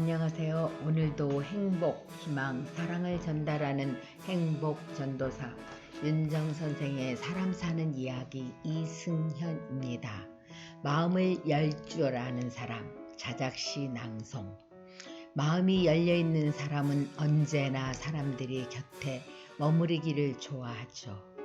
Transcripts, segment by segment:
안녕하세요. 오늘도 행복, 희망, 사랑을 전달하는 행복 전도사 윤정 선생의 사람 사는 이야기 이승현입니다. 마음을 열 줄 아는 사람 자작시 낭송 마음이 열려 있는 사람은 언제나 사람들이 곁에 머무르기를 좋아하죠.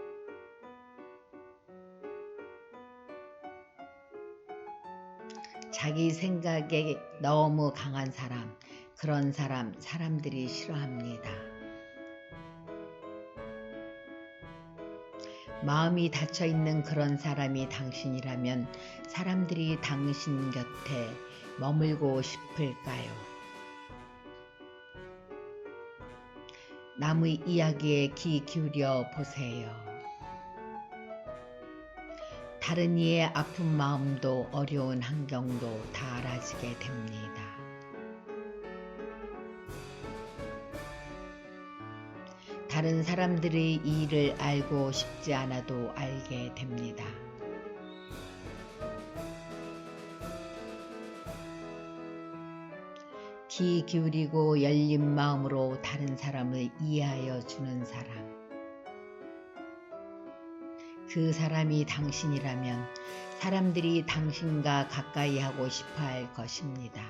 자기 생각에 너무 강한 사람, 그런 사람, 사람들이 싫어합니다. 마음이 닫혀 있는 그런 사람이 당신이라면 사람들이 당신 곁에 머물고 싶을까요? 남의 이야기에 귀 기울여 보세요. 다른 이의 아픈 마음도 어려운 환경도 다 알아지게 됩니다. 다른 사람들의 일을 알고 싶지 않아도 알게 됩니다. 귀 기울이고 열린 마음으로 다른 사람을 이해하여 주는 사람. 그 사람이 당신이라면 사람들이 당신과 가까이 하고 싶어 할 것입니다.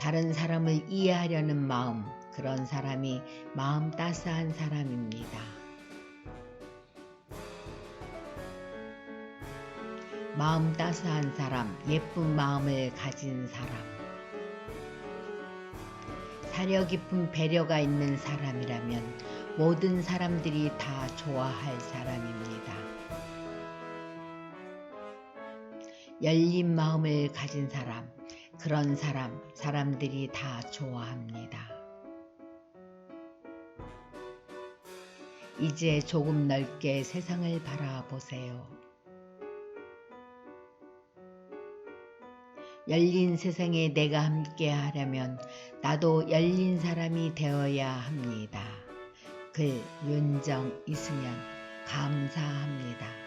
다른 사람을 이해하려는 마음, 그런 사람이 마음 따스한 사람입니다. 마음 따스한 사람, 예쁜 마음을 가진 사람. 사려 깊은 배려가 있는 사람이라면 모든 사람들이 다 좋아할 사람입니다. 열린 마음을 가진 사람, 그런 사람, 사람들이 다 좋아합니다. 이제 조금 넓게 세상을 바라보세요. 열린 세상에 내가 함께 하려면 나도 열린 사람이 되어야 합니다. 글 윤정 이승현 감사합니다.